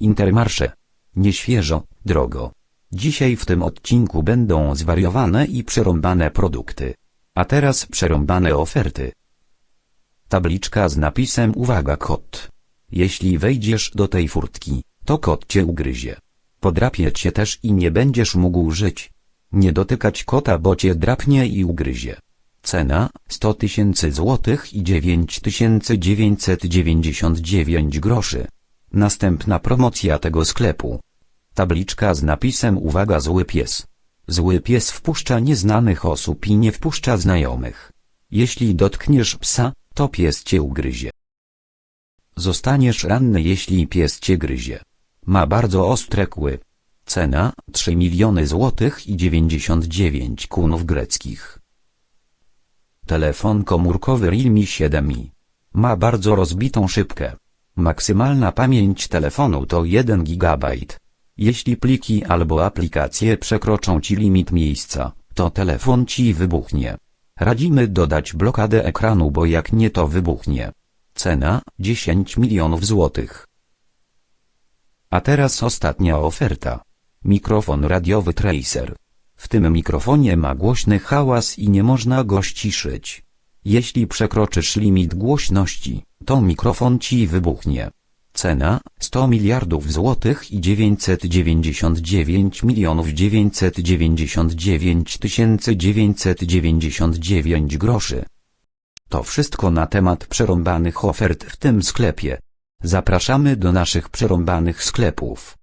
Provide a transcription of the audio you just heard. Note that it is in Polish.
Intermarsze. Nieświeżo, drogo. Dzisiaj w tym odcinku będą zwariowane i przerąbane produkty. A teraz przerąbane oferty. Tabliczka z napisem uwaga kot. Jeśli wejdziesz do tej furtki, to kot cię ugryzie. Podrapie cię też i nie będziesz mógł żyć. Nie dotykać kota, bo cię drapnie i ugryzie. Cena 100 tysięcy złotych i 9999 groszy. Następna promocja tego sklepu. Tabliczka z napisem uwaga zły pies. Zły pies wpuszcza nieznanych osób i nie wpuszcza znajomych. Jeśli dotkniesz psa, to pies cię ugryzie. Zostaniesz ranny jeśli pies cię gryzie. Ma bardzo ostre kły. Cena 3 miliony złotych i 99 kunów greckich. Telefon komórkowy Realme 7i. Ma bardzo rozbitą szybkę. Maksymalna pamięć telefonu to 1 GB. Jeśli pliki albo aplikacje przekroczą Ci limit miejsca, to telefon Ci wybuchnie. Radzimy dodać blokadę ekranu, bo jak nie to wybuchnie. Cena 10 milionów złotych. A teraz ostatnia oferta. Mikrofon radiowy Tracer. W tym mikrofonie ma głośny hałas i nie można go ściszyć. Jeśli przekroczysz limit głośności, to mikrofon ci wybuchnie. Cena 100 miliardów złotych i 999 milionów 999 tysięcy 999 groszy. To wszystko na temat przerąbanych ofert w tym sklepie. Zapraszamy do naszych przerąbanych sklepów.